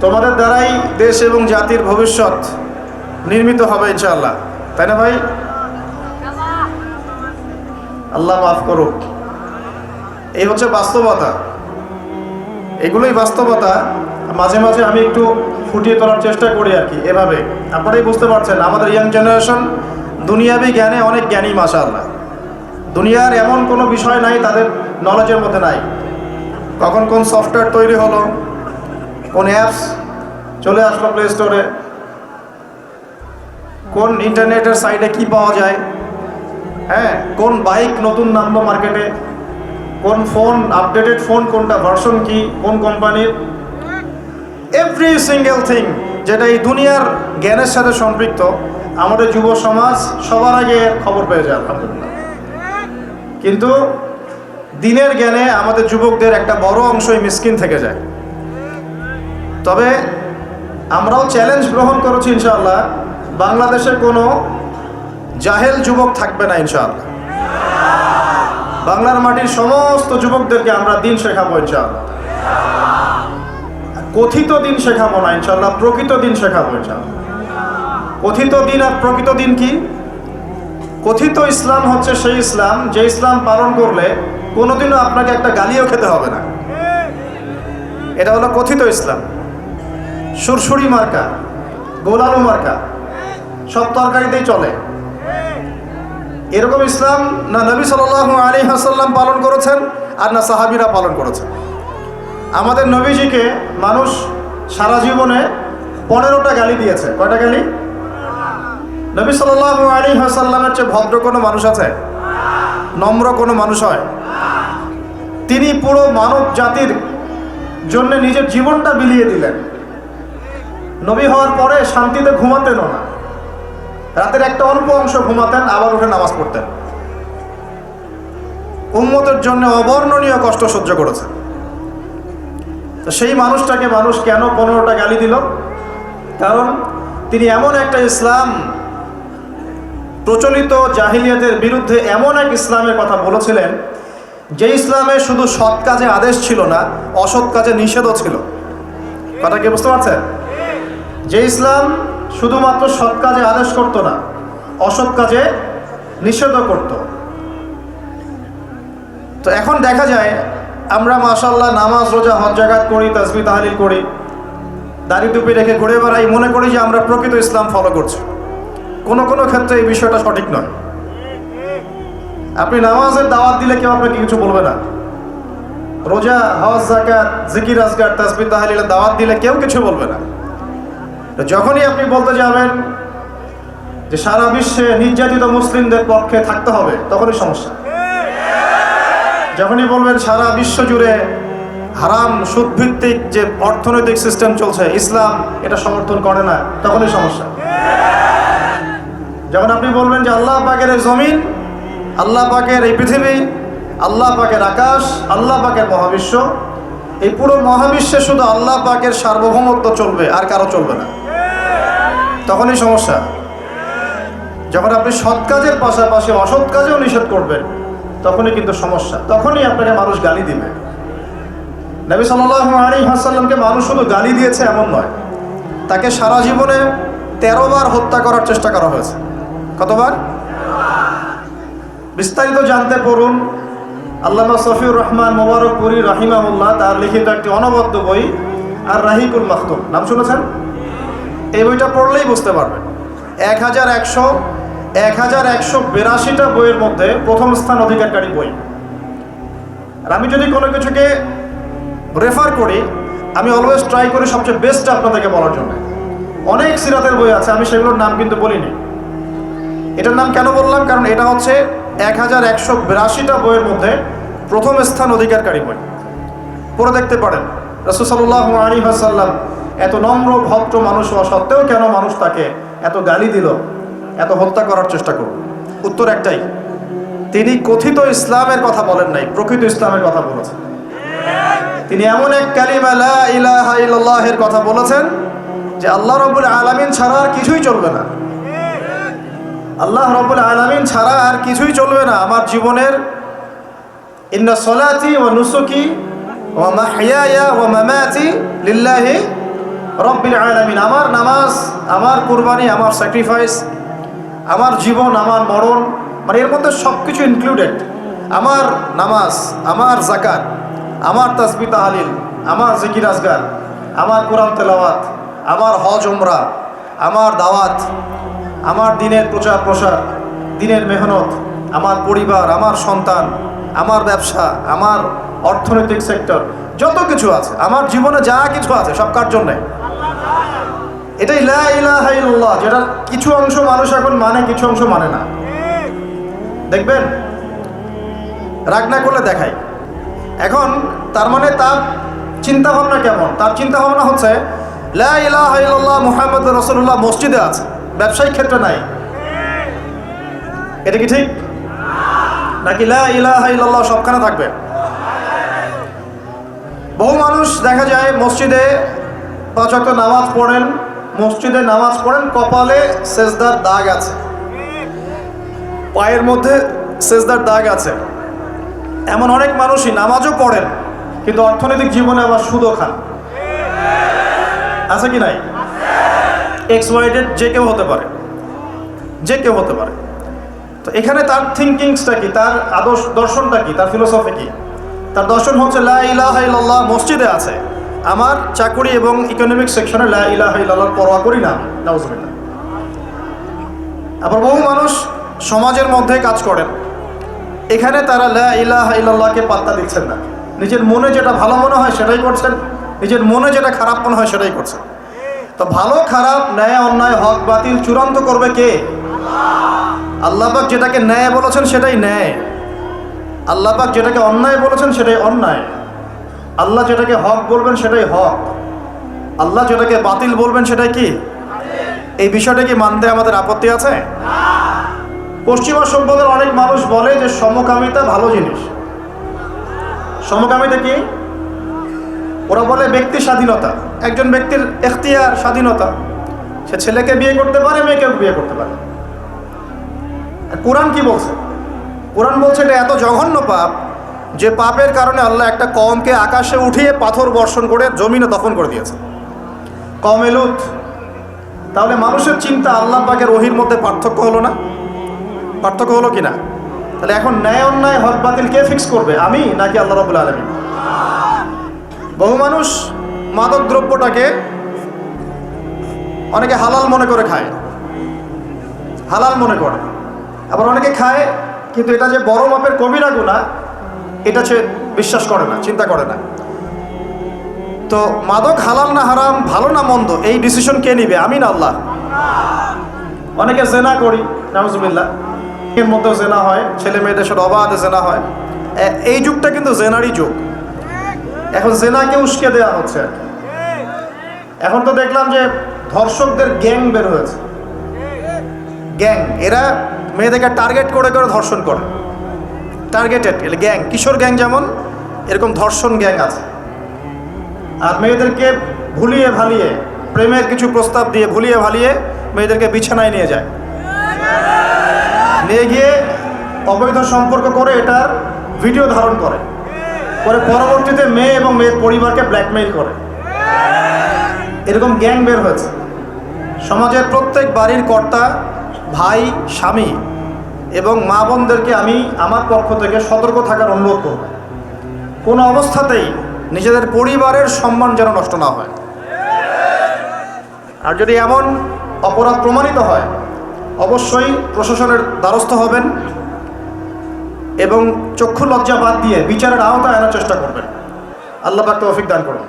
তোমাদের দ্বারাই দেশ এবং জাতির ভবিষ্যৎ নির্মিত হবে ইনশাআল্লাহ। তাই না ভাই? আল্লাহ মাফ করুক। এই হচ্ছে বাস্তবতা। এগুলোই বাস্তবতা। মাঝে মাঝে আমি একটু ফুটিয়ে তোলার চেষ্টা করি আর কি, এভাবে। আপনারাই বুঝতে পারছেন, আমাদের ইয়াং জেনারেশন দুনিয়াবি জ্ঞানে অনেক জ্ঞানী মাসা আল্লাহ দুনিয়ার এমন কোনো বিষয় নাই, তাদের নলেজের মধ্যে নাই। কখন কোন সফটওয়্যার তৈরি হলো কোন অ্যাপস চলে আসলো প্লে স্টোরে কোন ইন্টারনেটের সাইটে কি পাওয়া যায়? হ্যাঁ কোন বাইক নতুন নামলো মার্কেটে কোন ফোন আপডেটেড ফোন কোনটা ভার্সন কি? কোন কোম্পানির এভরি সিঙ্গেল থিং যেটা এই দুনিয়ার জ্ঞানের সাথে সম্পৃক্ত, আমাদের যুব সমাজ সবার আগে খবর পেয়ে যায়, আলহামদুলিল্লাহ। কিন্তু দিনের জ্ঞানে আমাদের যুবকদের একটা বড় অংশই মিসকিন থেকে যায়। তবে আমরাও চ্যালেঞ্জ গ্রহণ করেছি ইনশাআল্লাহ। বাংলাদেশে কোনো জাহেল যুবক থাকবে না ইনশাআল্লাহ। বাংলার মাটির সমস্ত যুবকদেরকে আমরা দিন শেখাবো ইনশাআল্লাহ। কথিত দিন শেখাবো না ইনশাআল্লাহ, প্রকৃত দিন শেখাবো ইনশাআল্লাহ। কথিত দিন আর প্রকৃত দিন কি? কথিত ইসলাম হচ্ছে সেই ইসলাম, যে ইসলাম পালন করলে কোনোদিনও আপনাকে একটা গালিও খেতে হবে না। এটা হলো কথিত ইসলাম। সুরসুরি মার্কা গোলালু মার্কা, সব তরকারিতেই চলে। এরকম ইসলাম না নবী সাল আলী হাসাল্লাম পালন করেছেন আর না সাহাবিরা পালন করেছেন। আমাদের নবীজিকে মানুষ সারা জীবনে পনেরোটা গালি দিয়েছে। কয়টা গালি? নবী সাল আলী হাসাল্লামের চেয়ে ভদ্র কোনো মানুষ আছে? নম্র কোনো মানুষ হয়? তিনি পুরো মানব জাতির জন্য নিজের জীবনটা বিলিয়ে দিলেন। নবী হওয়ার পরে শান্তিতে ঘুমাতেন না। রাতের একটা অল্প অংশ ঘুমাতেন, আবার উঠে নামাজ পড়তেন। উম্মতের জন্য অবর্ণনীয় কষ্ট সহ্য করেছেন। তো সেই মানুষটাকে মানুষ কেন পনেরোটা গালি দিল? কারণ তিনি এমন একটা ইসলাম, প্রচলিত জাহিলিয়াতের বিরুদ্ধে এমন এক ইসলামের কথা বলেছিলেন, যে ইসলামে শুধু সৎ কাজে আদেশ ছিল না, অসৎ কাজে নিষেধও ছিল। কথা কি বুঝতে পারছেন? যে ইসলাম শুধুমাত্র সৎ কাজে আদেশ করতো না, অসৎ কাজে নিষেধও করত। তো এখন দেখা যায়, আমরা মাশাল্লাহ নামাজ, রোজা, হজ জাগাত করি তাসবি তাহালিল করি, দাড়ি টুপি রেখে ঘুরে বেড়াই, মনে করি যে আমরা প্রকৃত ইসলাম ফলো করছি। কোনো কোনো ক্ষেত্রে এই বিষয়টা সঠিক নয়। আপনি নামাজের দাওয়াত দিলে কেউ আপনাকে কিছু বলবে না। রোজা, হজ জাকাত জিকির আজগার তাসবি তাহালিলের দাওয়াত দিলে কেউ কিছু বলবে না। যখনই আপনি বলতে যাবেন যে সারা বিশ্বে নির্যাতিত মুসলিমদের পক্ষে থাকতে হবে, তখনই সমস্যা। যখনই বলবেন সারা বিশ্ব জুড়ে হারাম সুদভিত্তিক যে অর্থনৈতিক সিস্টেম চলছে, ইসলাম এটা সমর্থন করে না, তখনই সমস্যা। যখন আপনি বলবেন যে আল্লাহ পাকের এই জমিন, আল্লাহ পাকের এই পৃথিবী, আল্লাহ পাকের আকাশ, আল্লাহ পাকের মহাবিশ্ব, এই পুরো মহাবিশ্বে শুধু আল্লাহ পাকের সার্বভৌমত্ব চলবে, আর কারও চলবে না। তখনই সমস্যা। যখন আপনি সৎ কাজের পাশাপাশি অসৎ কাজেও নিষেধ করবেন, তখনই কিন্তু সমস্যা। তখনই আপনাকে মানুষ গালি দিবে। নবী সাল্লাহ আলী হাসাল্লামকে মানুষ শুধু গালি দিয়েছে এমন নয়, তাকে সারা জীবনে তেরো বার হত্যা করার চেষ্টা করা হয়েছে। কতবার? বিস্তারিত জানতে পড়ুন আল্লামা সফিউর রহমান মোবারকপুরি রাহিমাহুল্লাহ, তার লিখিত একটি অনবদ্য বই, আর রাহিকুল মাহতুম নাম শুনেছেন? এই বইটা পড়লেই বুঝতে পারবেন। এক হাজার একশো এক হাজার একশো বিরাশিটা বইয়ের মধ্যে প্রথম স্থান অধিকারকারী বই। আর আমি যদি কোনো কিছুকে রেফার করি, আমি অলওয়েজ ট্রাই করি সবচেয়ে বেস্টটা আপনাদেরকে বলার জন্য। অনেক সিরাতের বই আছে, আমি সেগুলোর নাম কিন্তু বলিনি। এটার নাম কেন বললাম? কারণ এটা হচ্ছে এক হাজার একশো বিরাশিটা বইয়ের মধ্যে প্রথম স্থান অধিকারকারী বই। পড়ে দেখতে পারেন। রসুসাল্লাহ আলী হাসাল্লাম এত নম্র, ভদ্র মানুষ হওয়া সত্ত্বেও কেন মানুষ তাকে এত গালি দিল? এত হত্যা করার চেষ্টা করল? উত্তর একটাই, তিনি কথিত ইসলামের কথা বলেন নাই, প্রকৃত ইসলামের কথা বলেছেন। তিনি এমন এক কালিমা, লা ইলাহা ইল্লাল্লাহের কথা বলেছেন যে আল্লাহ রব্বুল আলামিন ছাড়া আর কিছুই চলবে না। আল্লাহ রব্বুল আলামিন ছাড়া আর কিছুই চলবে না। আমার জীবনের ইন্না সলাতি ও নুসুকি ও মাহিয়ায়া ও মামাতি লিল্লাহি রব্বিল আলামিন, আমার নামাজ, আমার কুরবানি, আমার স্যাক্রিফাইস আমার জীবন, আমার মরণ মানে এর মধ্যে সব কিছু ইনক্লুডেড আমার নামাজ, আমার জাকাত আমার তাসবি তাহালিল, আমার জিকির আজগার, আমার কোরআন তেলাওয়াত, আমার হজ উমরা, আমার দাওয়াত, আমার দিনের প্রচার প্রসার, দিনের মেহনত, আমার পরিবার, আমার সন্তান, আমার ব্যবসা, আমার অর্থনৈতিক সেক্টর, যত কিছু আছে, আমার জীবনে যা কিছু আছে, সব কার জন্যে? এটাই লা ইলাহা ইল্লাল্লাহ, যেটা কিছু অংশ মানুষ এখন মানে কিছু অংশ মানে না। দেখবেন? রাগ না করলে দেখাই। এখন তার মানে তার চিন্তা ভাবনা কেমন? তার চিন্তা ভাবনা হচ্ছে মুহাম্মদ রাসূলুল্লাহ মসজিদে আছে, ব্যবসায়িক ক্ষেত্রে নাই। এটা কি ঠিক? নাকি লা ইলাহা ইল্লাল্লাহ সবখানে থাকবে? বহু মানুষ দেখা যায় মসজিদে পাঁচ নামাজ পড়েন মসজিদে নামাজ পড়েন, কপালে সেজদার দাগ আছে। পায়ের মধ্যে সেজদার দাগ আছে। এমন অনেক মানুষই নামাজও পড়েন, কিন্তু অর্থনৈতিক জীবনে আবার সুদও খান। আছে কি নাই? এক্স ওয়াইডেড যে কেউ হতে পারে। যে কেউ হতে পারে। তো এখানে তার থিঙ্কিংসটা কি? তার আদর্শ দর্শনটা কি? তার ফিলোসফি কি? তার দর্শন হচ্ছে, লা ইলাহা ইল্লাল্লাহ মসজিদে আছে। আমার চাকুরি এবং ইকোনমিক সেকশনে লা ইলাহা ইল্লাল্লাহর পরোয়া করি না আবার বহু মানুষ সমাজের মধ্যে কাজ করেন। এখানে তারা লা ইলাহা ইল্লাল্লাহকে পাত্তা দিচ্ছেন না। নিজের মনে যেটা ভালো মনে হয় সেটাই করছেন, নিজের মনে যেটা খারাপ মনে হয় সেটাই করছেন। তো ভালো, খারাপ, ন্যায়, অন্যায়, হক, বাতিল চূড়ান্ত করবে কে? আল্লাহবাক যেটাকে ন্যায় বলেছেন সেটাই ন্যায়। আল্লাহবাক যেটাকে অন্যায় বলেছেন সেটাই অন্যায়। আল্লাহ যেটাকে হক বলবেন সেটাই হক। আল্লাহ যেটাকে বাতিল বলবেন সেটাই কি? এই বিষয়টা কি মানতে আমাদের আপত্তি আছে? পশ্চিমা সভ্যতার অনেক মানুষ বলে যে সমকামিতা ভালো জিনিস। সমকামিতা কি? ওরা বলে ব্যক্তি স্বাধীনতা। একজন ব্যক্তির এখতিয়ার স্বাধীনতা। সে ছেলেকে বিয়ে করতে পারে, মেয়েকেও বিয়ে করতে পারে। কোরআন কি বলছে? কোরআন বলছে এটা এত জঘন্য পাপ যে পাপের কারণে আল্লাহ একটা কমকে আকাশে উঠিয়ে পাথর বর্ষণ করে জমিনে দফন করে দিয়েছে কম এলুত তাহলে মানুষের চিন্তা আল্লাহ পাকের ওহির মধ্যে পার্থক্য হলো না? পার্থক্য হলো কি না? তাহলে এখন ন্যায় অন্যায় হক বাতিল কে ফিক্স করবে, আমি নাকি আল্লাহ রবুল আলমী বহু মানুষ মাদক দ্রব্যটাকে অনেকে হালাল মনে করে খায়, হালাল মনে করে। আবার অনেকে খায়, কিন্তু এটা যে বড় মাপের কবিরা গুণা এটা সে বিশ্বাস করে না, চিন্তা করে না। তো মাদক হালাল না হারাম, ভালো না মন্দ, এই ডিসিশন কে নিবে? আমি না আল্লাহ। অনেকে জেনা করি নামজুবিল্লাহ এর মধ্যেও জেনা হয়, ছেলে মেয়েদের সাথে অবাধে জেনা হয়। এই যুগটা কিন্তু জেনারই যুগ। এখন জেনাকে উস্কে দেওয়া হচ্ছে। এখন তো দেখলাম যে ধর্ষকদের গ্যাং বের হয়েছে। গ্যাং, এরা মেয়েদেরকে টার্গেট করে করে ধর্ষণ করে। টার্গেটেড এলে গ্যাং, কিশোর গ্যাং যেমন, এরকম ধর্ষণ গ্যাং আছে। আর মেয়েদেরকে ভুলিয়ে ভালিয়ে, প্রেমের কিছু প্রস্তাব দিয়ে ভুলিয়ে ভালিয়ে মেয়েদেরকে বিছানায় নিয়ে যায়। নিয়ে গিয়ে অবৈধ সম্পর্ক করে এটার ভিডিও ধারণ করে। করে পরবর্তীতে মেয়ে এবং মেয়ের পরিবারকে ব্ল্যাকমেইল করে। এরকম গ্যাং বের হয়েছে। সমাজের প্রত্যেক বাড়ির কর্তা, ভাই, স্বামী এবং মা বোনদেরকে আমি আমার পক্ষ থেকে সতর্ক থাকার অনুরোধ করব। কোনো অবস্থাতেই নিজেদের পরিবারের সম্মান যেন নষ্ট না হয়। আর যদি এমন অপরাধ প্রমাণিত হয়, অবশ্যই প্রশাসনের দ্বারস্থ হবেন এবং চক্ষু লজ্জা বাদ দিয়ে বিচারের আওতায় আনার চেষ্টা করবেন। আল্লাহ তৌফিক দান করুন।